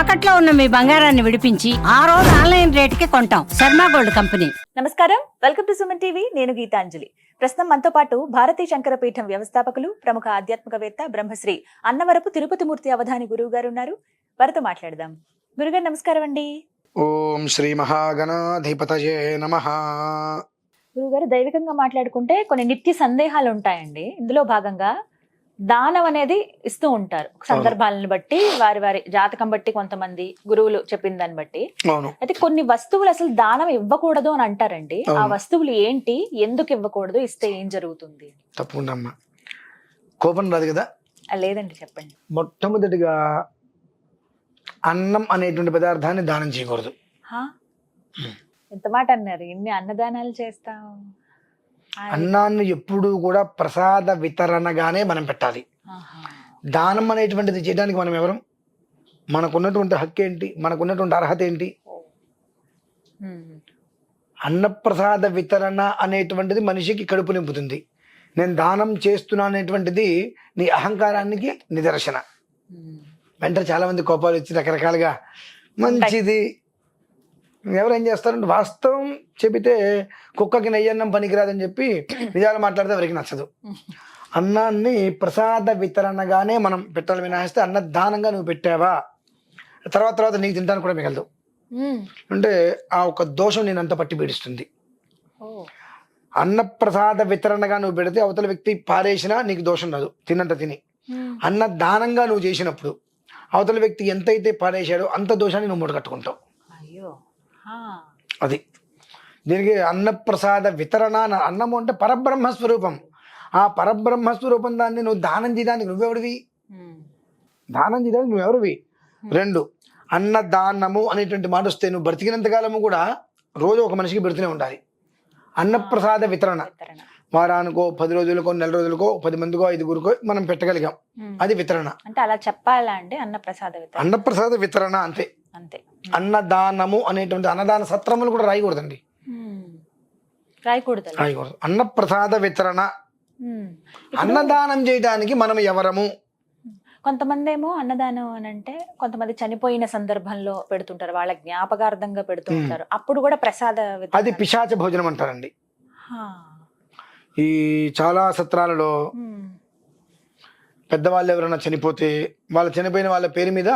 తాకట్లో ఉన్న మీ బంగారాన్ని విడిపించి ఆ రోజు ఆన్లైన్ రేటుకి కొంటాం. Sharma gold company. నమస్కారం. Welcome to Suman TV. నేను గీతాంజలి. ప్రస్తుతం మనతో పాటు భారతీ శంకర పీఠం వ్యవస్థాపకులు ప్రముఖ ఆధ్యాత్మికవేత్త బ్రహ్మశ్రీ అన్నవరపు తిరుపతి మూర్తి అవధాని గురువు గారు ఉన్నారు. వారితో మాట్లాడదాం. గురుగారు నమస్కారం అండి. ఓం శ్రీ మహాగణాధిపతయే నమ. గురుగారు దైవికంగా మాట్లాడుకుంటే కొన్ని నిత్య సందేహాలు ఉంటాయండి. ఇందులో భాగంగా దానం అనేది ఇస్తూ ఉంటారు. సందర్భాలను బట్టి వారి వారి జాతకం బట్టి కొంతమంది గురువులు చెప్పిన దాన్ని బట్టి. అయితే కొన్ని వస్తువులు అసలు దానం ఇవ్వకూడదు అని అంటారండి. ఆ. వస్తువులు ఏంటి? ఎందుకు ఇవ్వకూడదు? ఇస్తే ఏం జరుగుతుంది? తప్పకుండా అమ్మా. కోపం రాదు కదా? లేదండి చెప్పండి. మొట్టమొదటిగా అన్నం అనేటువంటి పదార్థాన్ని దానం చేయకూడదు? ఎంత మాట అన్నారు? ఇన్ని అన్నదానాలు చేస్తాం అన్నాన్ని ఎప్పుడూ కూడా ప్రసాద వితరణగానే మనం పెట్టాలి. దానం అనేటువంటిది చేయడానికి మనం ఎవరం? మనకున్నటువంటి హక్కు ఏంటి మనకున్నటువంటి అర్హత ఏంటి. అన్నప్రసాద వితరణ అనేటువంటిది మనిషికి కడుపు నింపుతుంది. నేను దానం చేస్తున్నా అనేటువంటిది నీ అహంకారానికి నిదర్శన. ఉమ్. వెంటనే చాలా మంది కోపాలు వచ్చి రకరకాలుగా మంచిది ఎవరేం చేస్తారంటే వాస్తవం చెబితే కుక్కకి నెయ్యన్నం పనికిరాదని చెప్పి నిజాలు మాట్లాడితే ఎవరికి నచ్చదు అన్నాన్ని ప్రసాద వితరణగానే మనం పెట్టాలి వినాయిస్తే అన్న దానంగా నువ్వు పెట్టావా తర్వాత తర్వాత నీకు తింటాను కూడా మిగలదు. అంటే ఆ ఒక దోషం నేను అంత పట్టి పీడిస్తుంది. అన్నప్రసాద వితరణగా నువ్వు పెడితే అవతల వ్యక్తి పారేసినా నీకు దోషం రాదు తిన్నంత తిని ఉమ్. అన్న దానంగా నువ్వు చేసినప్పుడు అవతల వ్యక్తి ఎంతైతే పారేశాడో అంత దోషాన్ని నువ్వు మూటగట్టుకుంటావు. అది. దీనికి అన్నప్రసాద వితరణ అన్న- అన్నము అంటే పరబ్రహ్మ స్వరూపం ఆ పరబ్రహ్మ స్వరూపం దాన్ని నువ్వు దానం చేయడానికి నువ్వెవడివి? ఉమ్. దానం చేయడానికి నువ్వెవరివి? రెండు. అన్నదానము అనేటువంటి మాట వస్తే నువ్వు బ్రతికినంత కాలము కూడా రోజు ఒక మనిషికి పెడుతూనే ఉండాలి. అన్నప్రసాద వితరణ. వితరణ. వారానికో పది రోజులకో నెల రోజులకో పది మందికో ఐదుగురికో మనం పెట్టగలిగాం. అది వితరణ. అంటే అలా చెప్పాలా అండి? అన్న ప్రసాద వితరణ. అన్నప్రసాద వితరణ అంతే. అంతే అన్నదానము అనేటువంటి అన్నదాన సత్రములు కూడా రాయకూడదండి. రాయకూడదు. రాయకూడదు అన్నప్రసాద వితరణ అన్నదానం చేయడానికి మనం ఎవరము కొంతమంది ఏమో అన్నదానం అని అంటే కొంతమంది చనిపోయిన సందర్భంలో పెడుతుంటారు వాళ్ళ జ్ఞాపకార్థంగా పెడుతూ మ్మ్. ఉంటారు అప్పుడు కూడా ప్రసాద. అది పిశాచ భోజనం అంటారండి. ఈ చాలా సత్రాలలో. పెద్దవాళ్ళు ఎవరైనా చనిపోతే వాళ్ళ చనిపోయిన వాళ్ళ పేరు మీద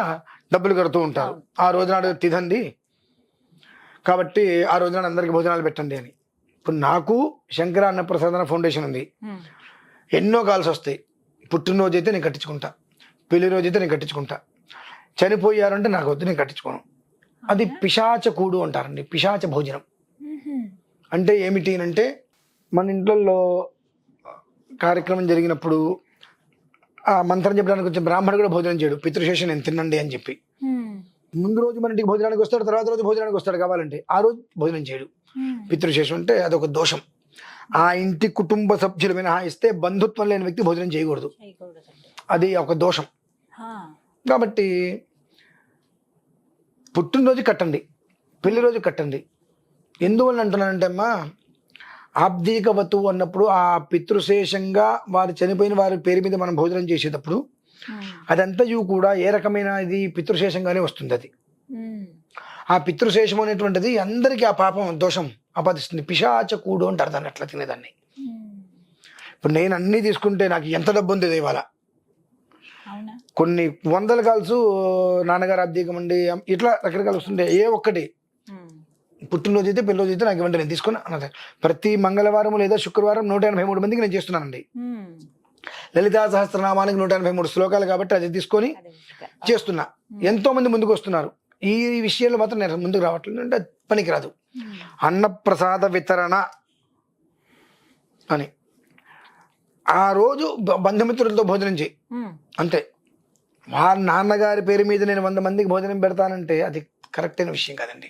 డబ్బులు కడుతూ ఉంటారు. ఆ రోజునాడు తిదండి కాబట్టి ఆ రోజునాడు అందరికి భోజనాలు పెట్టండి అని. ఇప్పుడు నాకు శంకర అన్నప్రసాదన ఫౌండేషన్ ఉంది. ఎన్నో కాల్స్ వస్తాయి. పుట్టినరోజు అయితే నేను కట్టించుకుంటా. పెళ్ళి రోజు అయితే నేను కట్టించుకుంటా. చనిపోయారంటే నాకు వద్దు నేను కట్టించుకోను. అది పిశాచ కూడు అంటారండి. పిశాచ భోజనం. అంటే ఏమిటి అంటే మన ఇంట్లో కార్యక్రమం జరిగినప్పుడు ఆ మంత్రం చెప్పడానికి వచ్చే బ్రాహ్మణుడు కూడా భోజనం చేయడు పితృశేషం నేను తినండి అని చెప్పి. ముందు రోజు మన ఇంటికి భోజనానికి వస్తాడు తర్వాత రోజు భోజనానికి వస్తాడు కావాలంటే ఆ రోజు భోజనం చేయడు. పితృశేషం అంటే అదొక దోషం ఆ ఇంటి కుటుంబ సభ్యులు మినహాయిస్తే బంధుత్వం లేని వ్యక్తి భోజనం చేయకూడదు. అది ఒక దోషం. కాబట్టి పుట్టినరోజు కట్టండి పెళ్ళి రోజు కట్టండి ఎందువల్ల అంటున్నానంటే అమ్మా ఆబ్దీక వతువు అన్నప్పుడు ఆ పితృశేషంగా వారు చనిపోయిన వారి పేరు మీద మనం భోజనం చేసేటప్పుడు. అదంతయు కూడా ఏ రకమైన ఇది పితృశేషంగానే వస్తుంది అది. ఆ పితృశేషం అనేటువంటిది అందరికీ ఆ పాపం దోషం ఆపాదిస్తుంది పిశాచ కూడు అంటారు దాన్ని అట్లా తినేదాన్ని. ఇప్పుడు నేను అన్నీ తీసుకుంటే నాకు ఎంత డబ్బు ఉంది ఇవాళ కొన్ని వందల కాల్సు నాన్నగారు అబ్దీకం అండి ఇట్లా రకరకాలు వస్తుండే ఏ ఒక్కటి. పుట్టినరోజు అయితే పెళ్ళి రోజు అయితే నాకు ఇవ్వండి నేను తీసుకున్నా అన్నది ప్రతి మంగళవారం లేదా శుక్రవారం నూట ఎనభై మూడు మందికి నేను చేస్తున్నానండి. లలితా సహస్రనామానికి నూట ఎనభై మూడు శ్లోకాలు కాబట్టి అది తీసుకొని. చేస్తున్నా ఎంతో మంది ముందుకు వస్తున్నారు ఈ విషయంలో మాత్రం నేను ముందుకు రావట్లేదు అంటే పనికిరాదు. అన్నప్రసాద వితరణ అని ఆ రోజు బంధుమిత్రులతో భోజనం చేయి. అంతే వారి నాన్నగారి పేరు మీద నేను వంద మందికి భోజనం పెడతానంటే అది కరెక్ట్ అయిన విషయం కాదండి.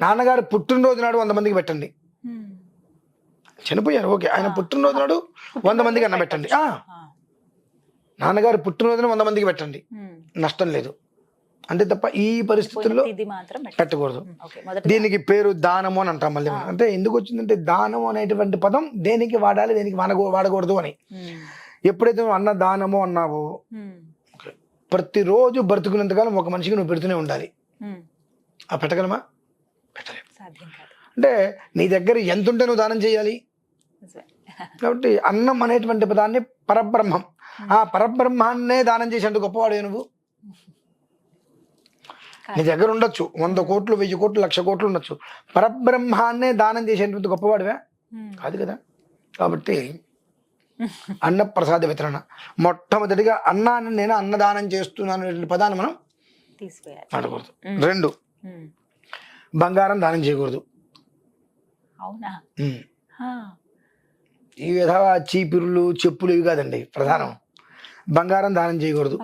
నాన్నగారు పుట్టినరోజు నాడు వంద మందికి పెట్టండి. చనిపోయారు. ఓకే. ఆయన పుట్టినరోజు నాడు వంద మందికి అన్న పెట్టండి. నాన్నగారు పుట్టినరోజున వంద మందికి పెట్టండి. నష్టం లేదు. అంతే తప్ప ఈ పరిస్థితుల్లో పెట్టకూడదు. దీనికి పేరు దానము అని అంటాం మళ్ళీ మనం. అంటే ఎందుకు వచ్చిందంటే దానం అనేటువంటి పదం దేనికి వాడాలి దేనికి వాడకూ- వాడకూడదు అని. ఎప్పుడైతే నువ్వు అన్న దానము అన్నావో ప్రతిరోజు బ్రతుకున్నంతకాలం ఒక మనిషికి నువ్వు పెడుతూనే ఉండాలి. ఆ పెట్టగలమా? పెట్టలేము సాధ్యం కాదు. అంటే నీ దగ్గర ఎంత ఉంటే నువ్వు దానం చేయాలి. కాబట్టి అన్నం అనేటువంటి పదాన్ని పరబ్రహ్మం. ఆ పరబ్రహ్మాన్నే దానం చేసేందుకు గొప్పవాడే నువ్వు? నీ దగ్గర ఉండొచ్చు. వంద కోట్లు వెయ్యి కోట్లు లక్ష కోట్లు ఉండొచ్చు. పరబ్రహ్మాన్నే దానం చేసేటువంటి గొప్పవాడివే. కాదు కదా. కాబట్టి అన్నప్రసాద వితరణ. మొట్టమొదటిగా అన్నాన్ని నేను అన్నదానం చేస్తున్నాను అనేటువంటి పదాన్ని మనం ఆడకూడదు రెండు. బంగారం దానం చేయకూడదు. అవునా. ఈ విధంగా చీపిరులు చెప్పులు ఇవి కాదండి ప్రధానం. బంగారం దానం చేయకూడదు.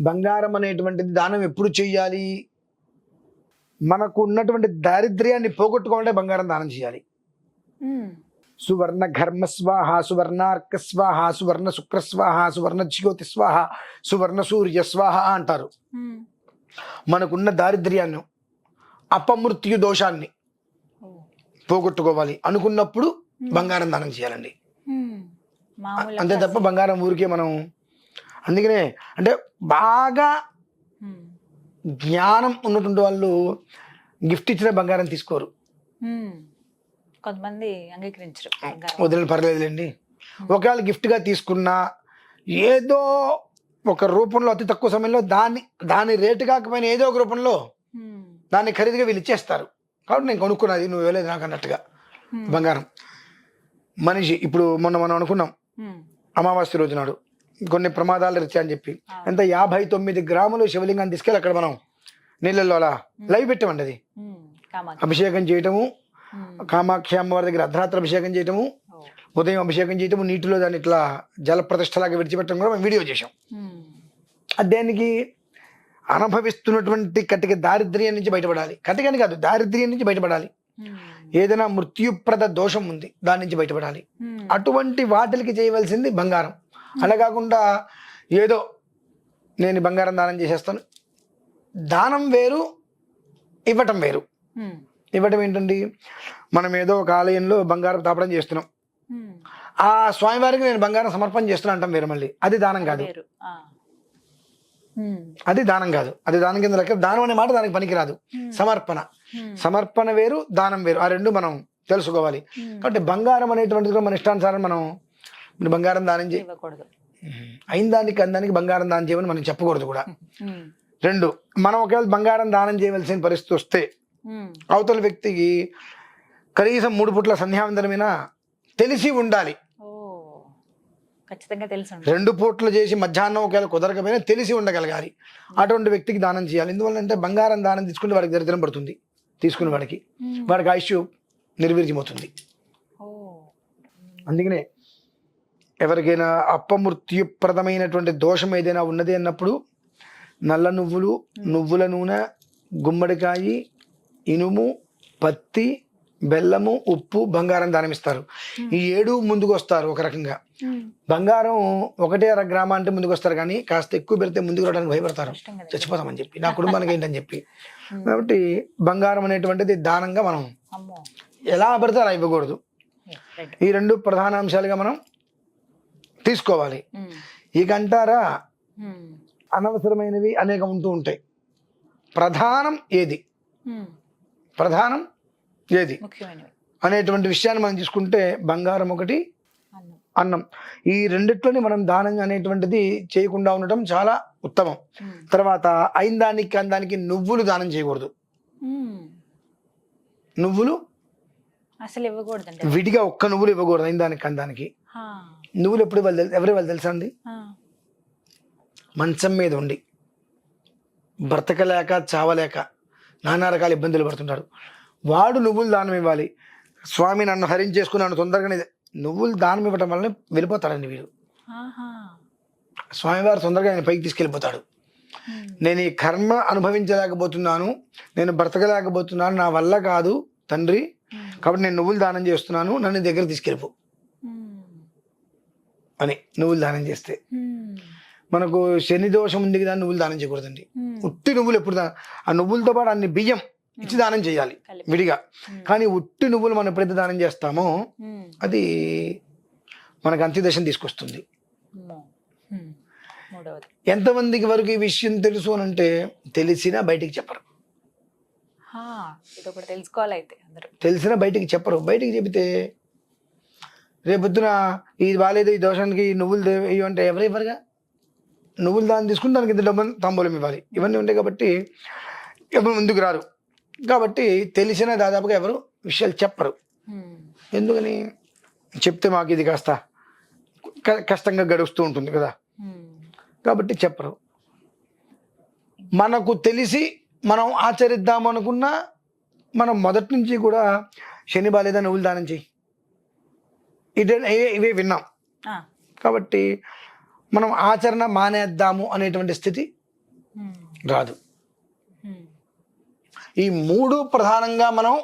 బంగారం అనేటువంటిది దానం ఎప్పుడు చెయ్యాలి? మనకు ఉన్నటువంటి దారిద్ర్యాన్ని పోగొట్టుకోవాలంటే బంగారం దానం చేయాలి. సువర్ణ ఘర్మ స్వాహ సువర్ణార్క స్వాహ సువర్ణ శుక్ర స్వాహ సువర్ణ జ్యోతి స్వాహ సువర్ణ సూర్య స్వాహ అంటారు. మనకున్న దారిద్ర్యాన్ని అపమృత్యు దోషాన్ని. పోగొట్టుకోవాలి అనుకున్నప్పుడు బంగారం దానం చేయాలండి అంతే తప్ప బంగారం ఊరికే మనం అందుకనే అంటే బాగా. జ్ఞానం ఉన్నటువంటి వాళ్ళు గిఫ్ట్ ఇచ్చిన బంగారం తీసుకోరు. కొంతమంది అంగీకరించరు. వదిలిన పర్లేదులేండి ఒకవేళ గిఫ్ట్గా తీసుకున్నా ఏదో ఒక రూపంలో అతి తక్కువ సమయంలో దాన్ని దాని రేటు కాకపోయినా ఏదో ఒక రూపంలో. దాన్ని ఖరీదుగా వీళ్ళు ఇచ్చేస్తారు కాబట్టి నేను కొనుక్కున్నది నువ్వు ఇవ్వలేదు నాకు అన్నట్టుగా. బంగారం మనిషి ఇప్పుడు మొన్న మనం అనుకున్నాం. అమావాస్య రోజు నాడు కొన్ని ప్రమాదాలు రీత్యా అని చెప్పి ఎంత యాభై తొమ్మిది గ్రాములు శివలింగాన్ని తీసుకెళ్ళి అక్కడ మనం నీళ్ళల్లో అలా లైవ్ పెట్టామండి అది. అభిషేకం చేయటము. కామాక్షి అమ్మవారి దగ్గర అర్ధరాత్రి అభిషేకం చేయటము. ఉదయం అభిషేకం చేయటము నీటిలో దాన్ని ఇట్లా జల ప్రతిష్టలాగా విడిచిపెట్టడం కూడా మేము వీడియో చేసాం. అది దేనికి అనుభవిస్తున్నటువంటి కటిక దారిద్ర్యం నుంచి బయటపడాలి కటికని కాదు దారిద్ర్యం నుంచి బయటపడాలి ఉమ్. ఏదైనా మృత్యుప్రద దోషం ఉంది దాని నుంచి బయటపడాలి ఉమ్. అటువంటి వాటికి చేయవలసింది బంగారం అలా కాకుండా ఏదో నేను బంగారం దానం చేసేస్తాను దానం వేరు ఇవ్వటం వేరు. ఇవ్వటం ఏంటండి మనం ఏదో ఒక ఆలయంలో బంగారం తాపడం చేస్తున్నాం. ఆ స్వామివారికి నేను బంగారం సమర్పణ చేస్తున్నా అంటాం వేరే మళ్ళీ. అది దానం కాదు. అది దానం కాదు. అది దానం కింద లెక్క దానం అనే మాట దానికి పనికిరాదు. సమర్పణ. సమర్పణ వేరు దానం వేరు. ఆ రెండు మనం తెలుసుకోవాలి. కాబట్టి బంగారం అనేటువంటిది కూడా మన ఇష్టానుసారం మనం బంగారం దానం చేయి ఇవ్వకూడదు. అయిన దానికి అందానికి బంగారం దానం చేయమని మనం చెప్పకూడదు కూడా. రెండు మనం ఒకవేళ బంగారం దానం చేయవలసిన పరిస్థితి వస్తే. అవతల వ్యక్తికి కనీసం మూడు పుట్ల సంధ్యావందనమైనా తెలిసి ఉండాలి. ఖచ్చితంగా తెలుసు రెండు పూట్లు చేసి మధ్యాహ్నం ఒకవేళ కుదరకపోయినా తెలిసి ఉండగలగాలి. అటువంటి వ్యక్తికి దానం చేయాలి. ఎందువల్ల అంటే బంగారం దానం తీసుకుంటే వాడికి దరిద్రం పడుతుంది. తీసుకునే వాడికి. వాడికి ఆయుష్ నిర్వీర్యమవుతుంది. అందుకనే ఎవరికైనా అపమృత్యుప్రదమైనటువంటి దోషం ఏదైనా ఉన్నది అన్నప్పుడు నల్ల నువ్వులు నువ్వుల నూనె గుమ్మడికాయ ఇనుము పత్తి బెల్లము ఉప్పు బంగారం దానమిస్తారు. ఈ ఏడు ముందుకు వస్తారు ఒక రకంగా. బంగారం ఒకటే అర గ్రామ అంటే ముందుకు వస్తారు కానీ కాస్త ఎక్కువ పెడితే ముందుకు రావడానికి భయపడతారు. చచ్చిపోతామని చెప్పి నా కుటుంబానికి ఏంటని చెప్పి. కాబట్టి బంగారం అనేటువంటిది దానంగా మనం ఎలా పడితే అలా ఇవ్వకూడదు ఈ రెండు ప్రధాన అంశాలుగా మనం తీసుకోవాలి. ఇక అంటారా. అనవసరమైనవి అనేక ఉంటూ ఉంటాయి. ప్రధానం ఏది. ప్రధానం ఏది? అనేటువంటి విషయాన్ని మనం తీసుకుంటే బంగారం ఒకటి అన్నం. ఈ రెండిట్లోని మనం దానం అనేటువంటిది చేయకుండా ఉండటం చాలా ఉత్తమం. తర్వాత అయిన దానికి అందానికి నువ్వులు దానం చేయకూడదు. నువ్వులు? అసలు ఇవ్వకూడదండి. విడిగా ఒక్క నువ్వులు ఇవ్వకూడదు అయిన దానికి అందానికి. నువ్వులు ఎప్పుడు వాళ్ళు ఎవరి వాళ్ళు తెలుసా అండి. మంచం మీద ఉండి. బ్రతకలేక చావలేక నానా రకాల ఇబ్బందులు పడుతుంటాడు వాడు నువ్వులు దానం ఇవ్వాలి స్వామి నన్ను హరించేసుకున్నాను తొందరగానే నువ్వులు దానం ఇవ్వటం వల్ల వెళ్ళిపోతాడండి వీడు. స్వామివారు తొందరగా ఆయన పైకి తీసుకెళ్ళిపోతాడు. నేను ఈ కర్మ అనుభవించలేకపోతున్నాను నేను బ్రతకలేకపోతున్నాను నా వల్ల కాదు తండ్రి. కాబట్టి నేను నువ్వులు దానం చేస్తున్నాను నన్ను దగ్గర తీసుకెళ్ళిపో. అని నువ్వులు దానం చేస్తే. మనకు శని దోషం ఉంది కదా నువ్వులు దానం చేయకూడదండి. ఉట్టి నువ్వులు ఎప్పుడు ఆ నువ్వులతో పాటు అన్ని బియ్యం ఇచ్చి దానం చేయాలి. విడిగా. కానీ ఉట్టి నువ్వులు మనం ఎప్పుడైతే దానం చేస్తామో. అది మనకు అంత్యదశం తీసుకొస్తుంది. ఎంతమందికి వరకు ఈ విషయం తెలుసు అని అంటే తెలిసినా బయటికి చెప్పరు. తెలుసుకోవాలి తెలిసినా బయటికి చెప్పరు. బయటికి చెబితే రేపొద్దున ఇది బాగాలేదు ఈ దోషానికి నువ్వులు ఇవి అంటే ఎవరు ఇవ్వరుగా? నువ్వులు దాన్ని తీసుకుని దానికి ఇంత డబ్బు తాంబూలం ఇవ్వాలి. ఇవన్నీ ఉంటాయి కాబట్టి ఎవరు ముందుకు రారు. కాబట్టి తెలిసిన దాదాపుగా ఎవరు విషయాలు చెప్పరు. ఉమ్, ఎందుకని? చెప్తే మాకు ఇది కాస్త కష్టంగా గడుస్తూ ఉంటుంది కదా. ఉమ్, కాబట్టి చెప్పరు. మనకు తెలిసి మనం ఆచరిద్దాం అనుకున్నా మనం మొదటి నుంచి కూడా శని బాలేదా నువ్వులు దానం చెయ్యి. ఇదే ఇవే- విన్నాం. కాబట్టి మనం ఆచరణ మానేద్దాము అనేటువంటి స్థితి ఉమ్, రాదు. ఈ మూడు ప్రధానంగా మనం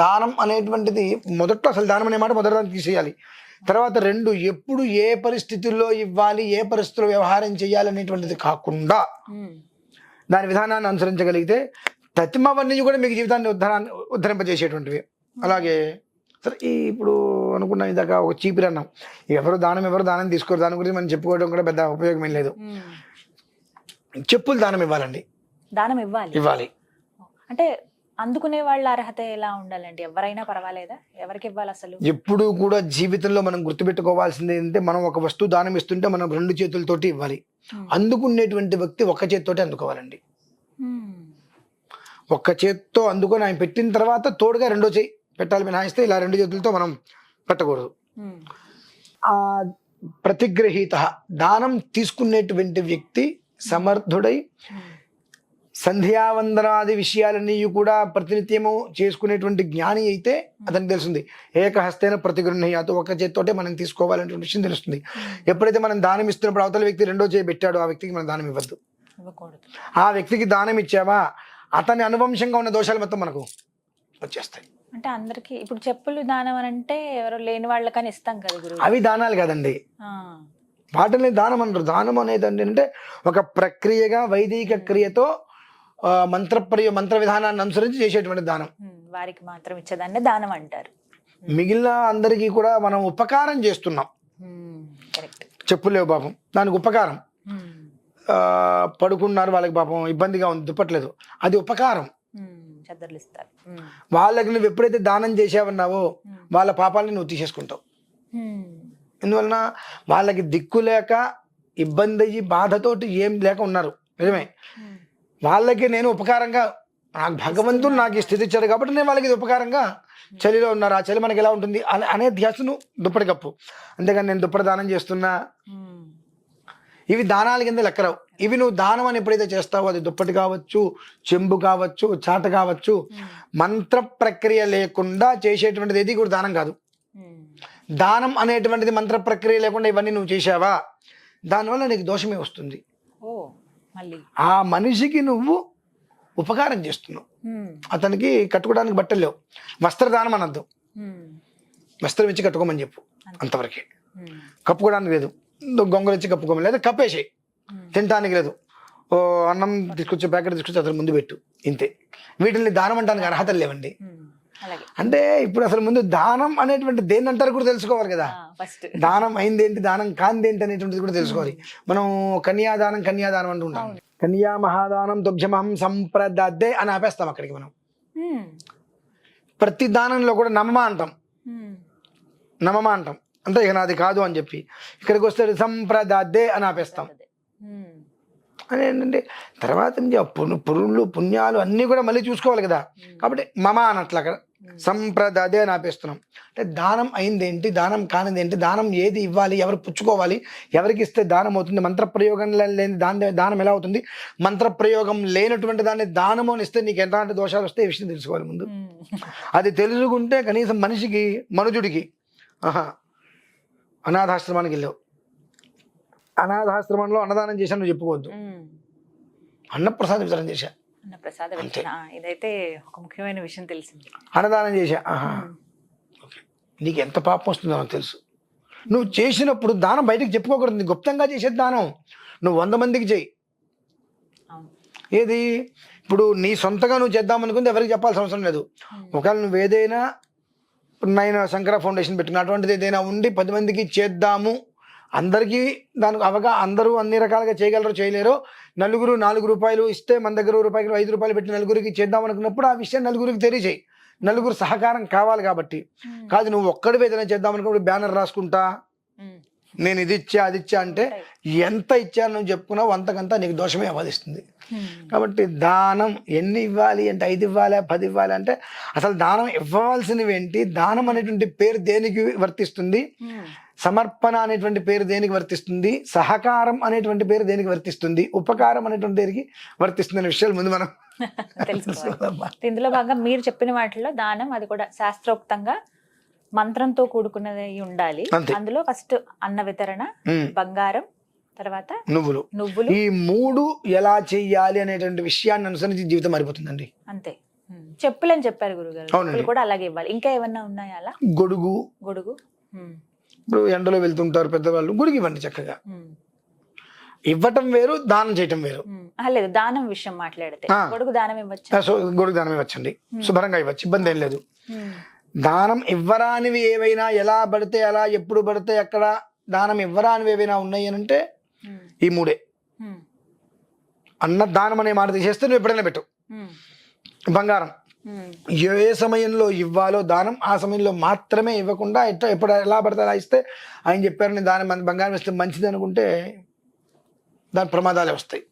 దానం అనేటువంటిది మొదట్లో అసలు దానం అనే మాట మొదటి తీసేయాలి. తర్వాత రెండు ఎప్పుడు ఏ పరిస్థితుల్లో ఇవ్వాలి ఏ పరిస్థితుల్లో వ్యవహారం చేయాలి అనేటువంటిది కాకుండా దాని విధానాన్ని అనుసరించగలిగితే ప్రతిమవన్నీ కూడా మీకు జీవితాన్ని ఉద్ధరాన్ని ఉద్ధరింపజేసేటువంటివి. అలాగే సరే ఈ ఇప్పుడు అనుకున్న ఇందాక ఒక చీపిరి అన్నాం. ఎవరు దానం ఎవరు దానం తీసుకోరు దాని గురించి మనం చెప్పుకోవడం కూడా పెద్ద ఉపయోగం ఏం లేదు. చెప్పులు దానం ఇవ్వాలండి. దానం ఇవ్వాలి. ఇవ్వాలి. అంటే అందుకునే వాళ్ళ అర్హత ఎలా ఉండాలండి? ఎవరైనా పర్వాలేదా? ఎవరికి ఇవ్వాలి అసలు? ఎప్పుడు కూడా జీవితంలో మనం గుర్తుపెట్టుకోవాల్సింది ఏంటంటే మనం ఒక వస్తువు దానం ఇస్తుంటే మనం రెండు చేతులతోటి ఇవ్వాలి. అందుకునేటువంటి వ్యక్తి ఒక్క చేతితోటి అందుకోవాలండి. ఒక్క చేత్తో అందుకొని ఆయన పెట్టిన తర్వాత తోడుగా రెండో చేయి పెట్టాలి మినహాయిస్తే ఇలా రెండు చేతులతో మనం పెట్టకూడదు. ప్రతిగ్రహీత దానం తీసుకునేటువంటి వ్యక్తి సమర్థుడై సంధ్యావందనాది విషయాలన్నీ కూడా ప్రతినిత్యము చేసుకునేటువంటి జ్ఞాని అయితే అతనికి తెలుస్తుంది. ఏకహస్తేన ప్రతిగృహ్ణయాతో ఒక చేత్తోటే మనం తీసుకోవాలనేటువంటి విషయం తెలుస్తుంది. ఎప్పుడైతే మనం దానం ఇస్తున్నప్పుడు అవతల వ్యక్తి రెండో చేయి పెట్టాడో ఆ వ్యక్తికి మనం దానం ఇవ్వద్దు. ఆ వ్యక్తికి దానం ఇచ్చావా? అతని అనువంశంగా ఉన్న దోషాలు మొత్తం మనకు వచ్చేస్తాయి. అంటే అందరికి ఇప్పుడు చెప్పులు దానం అని అంటే ఎవరు లేని వాళ్ళకని ఇస్తాం కదా అవి దానాలు కాదండి. వాటిని దానం అంటారు. దానం అనేది అంటే ఒక ప్రక్రియగా వైదిక క్రియతో ఆ, మంత్ర విధానాన్ని అనుసరించి చేసేటువంటి దానం. వారికి మాత్రం ఇచ్చేదాన్ని దానం అంటారు. మిగిలిన అందరికీ కూడా మనం ఉపకారం చేస్తున్నాం. కరెక్ట్. చెప్పులు లేవు పాపం. దానికి ఉపకారం. పడుకున్నారు వాళ్ళకి పాపం ఇబ్బందిగా ఉంది దుప్పట్లేదు. అది ఉపకారం. వాళ్ళకి నువ్వు ఎప్పుడైతే దానం చేసావన్నావో వాళ్ళ పాపాలని నువ్వు తీసేసుకుంటావు. ఎందువలన వాళ్ళకి దిక్కు లేక ఇబ్బంది అయ్యి బాధతోటి ఏం లేక ఉన్నారు. నిజమే? వాళ్ళకి నేను ఉపకారంగా నాకు భగవంతుడు నాకు ఈ స్థితి ఇచ్చాడు కాబట్టి నేను వాళ్ళకి ఇది ఉపకారంగా చలిలో ఉన్నారు. ఆ చలి మనకి ఎలా ఉంటుంది? అనే అనే ధ్యాసను దుప్పటి కప్పు. అంతేగాని నేను దుప్పటి దానం చేస్తున్నా. ఉమ్, ఇవి దానాల కింద లెక్కరావు ఇవి నువ్వు దానం అని ఎప్పుడైతే చేస్తావో అది దుప్పటి కావచ్చు చెంబు కావచ్చు చాట కావచ్చు ఉమ్, మంత్ర ప్రక్రియ లేకుండా చేసేటువంటిది ఏది కూడా దానం కాదు. ఉమ్, దానం అనేటువంటిది మంత్ర ప్రక్రియ లేకుండా ఇవన్నీ నువ్వు చేశావా? దానివల్ల నీకు దోషమే వస్తుంది. ఆ మనిషికి నువ్వు ఉపకారం చేస్తున్నావు. అతనికి కట్టుకోవడానికి బట్టలు లేవు. వస్త్రదానం అనద్దు. వస్త్రం ఇచ్చి కట్టుకోమని చెప్పు అంతవరకే. కప్పుకోవడానికి లేదు. గొంగలు ఇచ్చి కప్పుకోమని లేదా. కప్పేసేయి. తినడానికి లేదు. ఓ అన్నం తీసుకొచ్చి ప్యాకెట్ తీసుకొచ్చి అతను ముందు పెట్టు. ఇంతే. వీటిని దానం అంటానికి అర్హతలు లేవండి. అంటే ఇప్పుడు అసలు ముందు దానం అనేటువంటి దేన్ని అంటారు కూడా తెలుసుకోవాలి కదా. దానం అయింది ఏంటి దానం కాంది ఏంటి అనేటువంటిది కూడా తెలుసుకోవాలి. మనం కన్యాదానం కన్యాదానం అంటూ ఉంటాం కన్యా మహాదానం దుభ్యమహం సంప్రదద్దే అని ఆపేస్తాం అక్కడికి మనం. ప్రతి దానంలో కూడా నమమ అంటాం. నమమ అంటాం. అంటే ఇక నాది కాదు అని చెప్పి ఇక్కడికి వస్తే సంప్రదద్దే అని ఆపేస్తాం. అని ఏంటంటే తర్వాత పురుళ్ళు పుణ్యాలు అన్నీ కూడా మళ్ళీ చూసుకోవాలి కదా. కాబట్టి మమ అన్నట్లు అక్కడ సంప్రదాదే అని ఆపేస్తున్నాం అంటే దానం అయింది ఏంటి దానం కానిది ఏంటి దానం ఏది ఇవ్వాలి ఎవరు పుచ్చుకోవాలి ఎవరికి ఇస్తే దానం అవుతుంది మంత్ర ప్రయోగం లేని దాని దానం ఎలా అవుతుంది? మంత్ర ప్రయోగం లేనటువంటి దాన్ని దానము అని ఇస్తే నీకు ఎలాంటి దోషాలు వస్తే ఈ విషయం తెలుసుకోవాలి ముందు. అది తెలుసుకుంటే కనీసం మనిషికి మనుజుడికి ఆహా అనాథాశ్రమానికి వెళ్ళావు. అనాథాశ్రమంలో అన్నదానం చేశాను నువ్వు చెప్పుకోవద్దు. అన్నప్రసాద వితరణ చేశా. విషయం. ఇదైతే ఒక ముఖ్యమైన విషయం తెలిసింది. అన్నదానం చేశా. ఆహా. నీకు ఎంత పాపం వస్తుందో నాకు తెలుసు. నువ్వు చేసినప్పుడు దానం బయటకు చెప్పుకోకూడదు. గుప్తంగా చేసేది దానం. నువ్వు వంద మందికి చేయి. ఏది? ఇప్పుడు నీ సొంతగా నువ్వు చేద్దాం అనుకుంటే ఎవరికి చెప్పాల్సిన అవసరం లేదు. ఒకవేళ నువ్వు ఏదైనా ఇప్పుడు నేను శంకర ఫౌండేషన్ పెట్టిన అటువంటిది ఏదైనా ఉండి పది మందికి చేద్దాము. అందరికీ దానికి అవగా అందరూ అన్ని రకాలుగా చేయగలరో చేయలేరో నలుగురు నాలుగు రూపాయలు ఇస్తే మన దగ్గర రూపాయలు ఐదు రూపాయలు పెట్టి నలుగురికి చేద్దాం అనుకున్నప్పుడు ఆ విషయం నలుగురికి తెలియజేయి. నలుగురు సహకారం కావాలి కాబట్టి. కాదు నువ్వు ఒక్కడి ఏదైనా చేద్దాం అనుకున్నప్పుడు బ్యానర్ రాసుకుంటా? నేను ఇది ఇచ్చా అది ఇచ్చా అంటే. ఎంత ఇచ్చాను నువ్వు చెప్పుకున్నావు అంతకంతా నీకు దోషమే అవధిస్తుంది. కాబట్టి దానం ఎన్ని ఇవ్వాలి అంటే ఐదు ఇవ్వాలి పది ఇవ్వాలి అంటే అసలు దానం ఇవ్వాల్సినవి ఏంటి? దానం అనేటువంటి పేరు దేనికి వర్తిస్తుంది? సమర్పణ అనేటువంటి పేరు దేనికి వర్తిస్తుంది? సహకారం అనేటువంటి పేరు దేనికి వర్తిస్తుంది? ఉపకారం అనేటువంటి దేనికి వర్తిస్తుంది అనే విషయాలు ముందు మనం తెలుసుకోవాలి. ఇందులో భాగంగా మీరు చెప్పిన వాటిలో దానం అది కూడా శాస్త్రోక్తంగా మంత్రంతో కూడుకున్నది ఉండాలి. అందులో ఫస్ట్ అన్న వితరణ బంగారం తర్వాత నువ్వులు. నువ్వులు. ఈ మూడు ఎలా చెయ్యాలి అనేటువంటి విషయాన్ని అనుసరించి జీవితం మారిపోతుందండి. అంతే. చెప్పులని చెప్పారు గురుగారు. కూడా అలాగే ఇవ్వాలి. ఇంకా ఏమన్నా ఉన్నాయా అలా? గొడుగు. గొడుగు. ఇప్పుడు ఎండలో వెళ్తుంటారు పెద్దవాళ్ళు గుడికి ఇవ్వండి చక్కగా. ఇవ్వటం వేరు దానం చేయటం వేరు. లేదు దానం విషయం మాట్లాడితే. గొడుగు దానం ఇవ్వచ్చు? ఆ, సో గొడుగు దానం ఇవ్వచ్చండి. శుభ్రంగా ఇవ్వచ్చు ఇబ్బంది ఏం లేదు. దానం ఇవ్వరానివి ఏవైనా ఎలా పడితే అలా ఎప్పుడు పడితే ఎక్కడ దానం ఇవ్వరానివి ఏవైనా ఉన్నాయి అని అంటే ఈ మూడే. అన్న దానం అనే మాట తీసేస్తే నువ్వు ఎప్పుడైనా పెట్టు. బంగారం. ఏ సమయంలో ఇవ్వాలో దానం ఆ సమయంలో మాత్రమే ఇవ్వకుండా ఎట్లా ఎప్పుడు ఎలా పడితే అలా ఇస్తే ఆయన చెప్పారు నేను దాని బంగారం ఇస్తే మంచిది అనుకుంటే దాని ప్రమాదాలే వస్తాయి.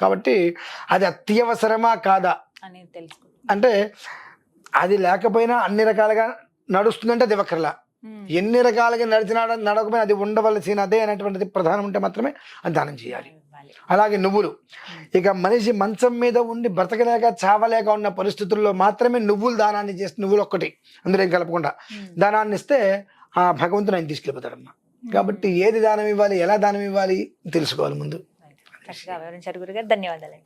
కాబట్టి అది అత్యవసరమా కాదా? అంటే అది లేకపోయినా అన్ని రకాలుగా నడుస్తుందంటే అది ఎన్ని రకాలుగా నడిచినా నడకపోయినా అది ఉండవలసినదే అనేటువంటిది ప్రధానం ఉంటే మాత్రమే అది దానం చేయాలి. అలాగే నువ్వులు. ఇక మనిషి మంచం మీద ఉండి బ్రతకలేక చావలేక ఉన్న పరిస్థితుల్లో మాత్రమే నువ్వులు దానాన్ని చేస్తే నువ్వులు ఒక్కటి అందులో ఏం కలపకుండా. దానాన్ని ఇస్తే ఆ భగవంతుడు ఆయన తీసుకెళ్ళిపోతాడమ్మా కాబట్టి ఏది దానం ఇవ్వాలి ఎలా దానం ఇవ్వాలి తెలుసుకోవాలి ముందు. చక్కగా వివరించారు గురుగారు. ధన్యవాదాలు